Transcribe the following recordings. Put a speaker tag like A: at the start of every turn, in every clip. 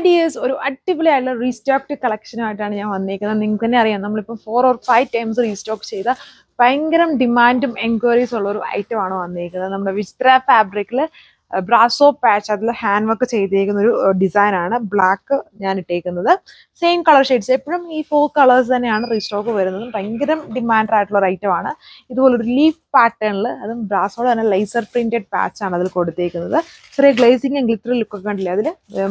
A: Dears ഒരു അടിപൊളിയായിട്ടുള്ള restocked കളക്ഷനായിട്ടാണ് ഞാൻ വന്നിരിക്കുന്നത് നിങ്ങൾക്ക് തന്നെ അറിയാം നമ്മളിപ്പോൾ four or five times restock ചെയ്ത ഭയങ്കരം ഡിമാൻഡും എൻക്വയറീസ് ഉള്ള ഒരു ഐറ്റം ആണ് വന്നിരിക്കുന്നത് നമ്മുടെ വിസ്ത്ര ഫാബ്രിക്കിൽ ബ്രാസോ പാച്ച് അതിൽ ഹാൻഡ് വർക്ക് ചെയ്തേക്കുന്ന ഒരു ഡിസൈൻ ആണ്. ബ്ലാക്ക് ഞാൻ ഇട്ടേക്കുന്നത്. സെയിം കളർ ഷെയ്ഡ്സ് എപ്പോഴും ഈ ഫോർ കളേഴ്സ് തന്നെയാണ് റീസ്റ്റോക്ക് വരുന്നത്. ഭയങ്കര ഡിമാൻഡ് ആയിട്ടുള്ള ഒരു ഐറ്റം ആണ്. ഇതുപോലെ ഒരു ലീഫ് പാറ്റേണിൽ അതും ബ്രാസോടെ തന്നെ ലേസർ പ്രിന്റഡ് പാച്ച് ആണ് അതിൽ കൊടുത്തേക്കുന്നത്. ചെറിയ ഗ്ലേസിംഗ് ഗ്ലിറ്റർ ലുക്ക് ഒക്കെ കണ്ടില്ലേ? അതിൽ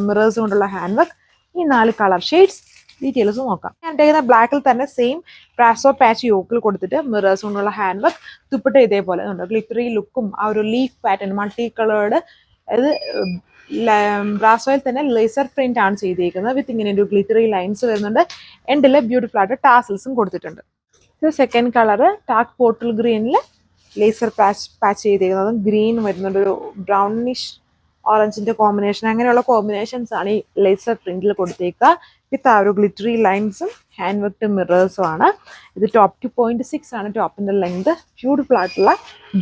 A: മിറേഴ്സ് കൊണ്ടുള്ള ഹാൻഡ് വർക്ക് ഈ നാല് കളർ ഷെയ്ഡ്സ് ഡീറ്റെയിൽസ് നോക്കാം. ഞാൻ ഇട്ടേക്കുന്ന ബ്ലാക്കിൽ തന്നെ സെയിം പ്രാസോ പാച്ച് യോക്കിൽ കൊടുത്തിട്ട് മിറേഴ്സ് കൊണ്ടുള്ള ഹാൻഡ് വർക്ക് ദുപ്പട്ട ഇതേപോലെ ഉണ്ട്. ഗ്ലിറ്ററി ലുക്കും ആ ഒരു ലീഫ് പാറ്റേൺ മൾട്ടി കളേർഡ് അത് ബ്രാസോയിൽ തന്നെ ലേസർ പ്രിന്റ് ആണ് ചെയ്തിരിക്കുന്നത് വിത്ത് ഇങ്ങനെ ഒരു ഗ്ലിറ്ററി ലൈൻസ് വരുന്നുണ്ട്. എൻഡിൽ ബ്യൂട്ടിഫുൾ ആയിട്ട് ടാസൽസും കൊടുത്തിട്ടുണ്ട്. ഇത് സെക്കൻഡ് കളറ് ടാക്ക് പോർട്ടൽ ഗ്രീനിൽ ലേസർ പാച്ച് പാച്ച് ചെയ്തിരിക്കുന്നത് ഗ്രീൻ വരുന്നുണ്ട്. ഒരു ബ്രൗണിഷ് ഓറഞ്ചിന്റെ കോമ്പിനേഷൻ അങ്ങനെയുള്ള കോമ്പിനേഷൻസ് ആണ് ഈ ലേസർ പ്രിന്റിൽ കൊടുത്തേക്കുക. വിത്ത് ആ ഒരു ഗ്ലിറ്ററി ലൈൻസും ഹാൻഡ് വർക്ക്ഡ് മിറേഴ്സും ആണ്. ഇത് ടോപ്പ് ടു പോയിന്റ് സിക്സ് ആണ് ടോപ്പിന്റെ ലെങ്ത് ബ്യൂട്ടിഫുൾ ആയിട്ടുള്ള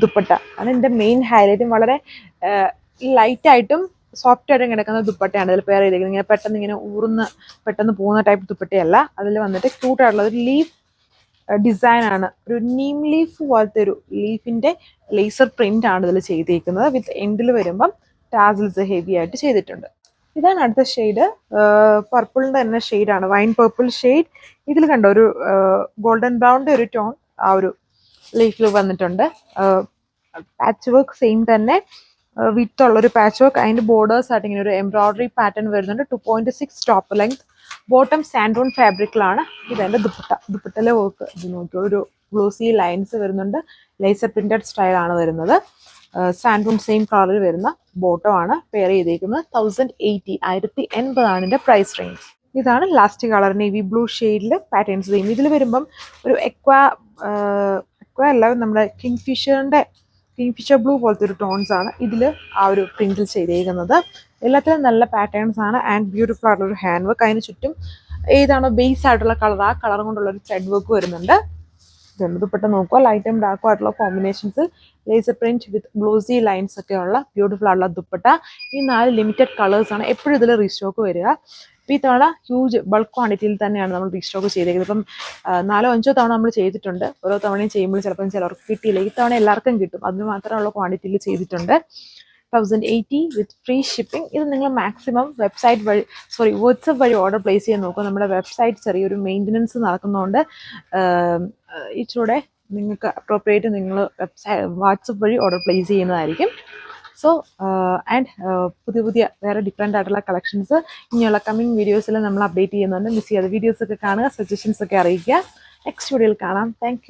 A: ദുപ്പട്ട. ആണ് ഇതിന്റെ മെയിൻ ഹൈലൈറ്റും വളരെ ലൈറ്റ് ആയിട്ടും സോഫ്റ്റ് ആയിട്ടും കിടക്കുന്ന ദുപ്പട്ടയാണ് അതിൽ പേർ ചെയ്തിരിക്കുന്നത് ഇങ്ങനെ പെട്ടെന്ന് ഇങ്ങനെ ഊർന്ന് പെട്ടെന്ന് പോകുന്ന ടൈപ്പ് ദുപ്പട്ടയല്ല. അതിൽ വന്നിട്ട് ക്യൂട്ട് ആയിട്ടുള്ള ഒരു ലീഫ് ഡിസൈൻ ആണ്. ഒരു നീം ലീഫ് പോലത്തെ ഒരു ലീഫിന്റെ ലേസർ പ്രിന്റ് ആണ് ഇതിൽ ചെയ്തേക്കുന്നത്. വിത്ത് എൻഡിൽ വരുമ്പം ടാസിൽസ് ഹെവി ആയിട്ട് ചെയ്തിട്ടുണ്ട്. ഇതാണ് അടുത്ത ഷെയ്ഡ്. പർപ്പിളിന്റെ തന്നെ ഷെയ്ഡാണ്. Wine purple shade. ഇതിൽ കണ്ട ഒരു ഗോൾഡൻ ബ്രൗണിന്റെ ഒരു ടോൺ ആ ഒരു ലീഫിൽ വന്നിട്ടുണ്ട്. പാച്ച് വർക്ക് സെയിം തന്നെ. ഒരു പാച്ച് വർക്ക് അതിന്റെ ബോർഡേഴ്സ് ആയിട്ട് ഇങ്ങനെ ഒരു എംബ്രോയിഡറി പാറ്റേൺ വരുന്നുണ്ട്. Two point six top length bottom സാൻഡോൺ ഫാബ്രിക്കിലാണ് ഇതെന്റെ ദുപ്പട്ട. ദുപ്പട്ടയിലെ വർക്ക് ഇത് ഒരു ഗ്ലോസി ലൈൻസ് വരുന്നുണ്ട്. ലേസർ പ്രിന്റഡ് സ്റ്റൈലാണ് വരുന്നത്. സാൻഡൂൺ സെയിം കളറിൽ വരുന്ന ബോട്ടോ ആണ് പെയർ ചെയ്തേക്കുന്നത്. തൗസൻഡ് എയ്റ്റി ആയിരത്തി എൺപതാണ് ഇതിന്റെ പ്രൈസ് റേഞ്ച് ഇതാണ് ലാസ്റ്റ് കളർ നേവി ബ്ലൂ ഷെയ്ഡിൽ പാറ്റേൺസ് ചെയ്യും ഇതിൽ വരുമ്പം ഒരു എക്വ എക്വ അല്ല നമ്മുടെ കിങ് ഫിഷറിന്റെ കിങ് ഫിഷർ ബ്ലൂ പോലത്തെ ഒരു ടോൺസ് ആണ് ഇതിൽ ആ ഒരു പ്രിന്റിൽ ചെയ്തേക്കുന്നത്. എല്ലാത്തിലും നല്ല പാറ്റേൺസ് ആണ് ആൻഡ് ബ്യൂട്ടിഫുൾ ആയിട്ടുള്ള ഒരു ഹാൻഡ് വർക്ക് അതിന് ചുറ്റും ഏതാണോ ബേസ് ആയിട്ടുള്ള കളർ ആ കളർ കൊണ്ടുള്ള ഒരു ത്രെഡ് വർക്ക് വരുന്നുണ്ട്. ഇതുണ്ട് ദുപ്പട്ട നോക്കുക ലൈറ്റും ഡാർക്കും ആയിട്ടുള്ള combinations laser print with glossy lines ഒക്കെ ഉള്ള ബ്യൂട്ടിഫുൾ ആയിട്ടുള്ള ദുപ്പട്ട. ഈ നാല് ലിമിറ്റഡ് കളേഴ്സ് ആണ് എപ്പോഴും ഇതിൽ റീസ്റ്റോക്ക് വരിക. ഈ തവണ ഹ്യൂജ് ബൾക്ക് ക്വാണ്ടിറ്റിയിൽ തന്നെയാണ് നമ്മൾ റീസ്റ്റോക്ക് ചെയ്തേക്കുന്നത്. ഇപ്പം നാലോ അഞ്ചോ തവണ നമ്മൾ ചെയ്തിട്ടുണ്ട്. ഓരോ തവണയും ചെയ്യുമ്പോൾ ചിലപ്പം ചിലർക്ക് കിട്ടിയില്ല. ഈ തവണ എല്ലാവർക്കും കിട്ടും. അതിന് മാത്രമുള്ള ക്വാണ്ടിറ്റിയിൽ ചെയ്തിട്ടുണ്ട്. Thousand eighty with free shipping ഇത് നിങ്ങൾ മാക്സിമം വെബ്സൈറ്റ് വഴി സോറി വാട്സപ്പ് വഴി ഓർഡർ പ്ലേസ് ചെയ്യാൻ നോക്കുക. നമ്മുടെ വെബ്സൈറ്റ് ചെറിയൊരു മെയിന്റനൻസ് നടക്കുന്നതുകൊണ്ട് ആം, ഇച്ചിരൂടെ നിങ്ങൾക്ക് അപ്രോപ്രിയേറ്റ് നിങ്ങൾ വെബ്സൈറ്റ് വാട്സപ്പ് വഴി ഓർഡർ പ്ലേസ് ചെയ്യുന്നതായിരിക്കും. സോ ആൻഡ് പുതിയ പുതിയ വേറെ ഡിഫറെന്റ് ആയിട്ടുള്ള കളക്ഷൻസ് ഇനിയുള്ള കമ്മിങ് വീഡിയോസിൽ നമ്മൾ അപ്ഡേറ്റ് ചെയ്യുന്നുണ്ട്. മിസ് ചെയ്യാതെ വീഡിയോസൊക്കെ കാണുക സജഷൻസ് ഒക്കെ അറിയിക്കുക. നെക്സ്റ്റ് വീഡിയോയിൽ കാണാം. താങ്ക്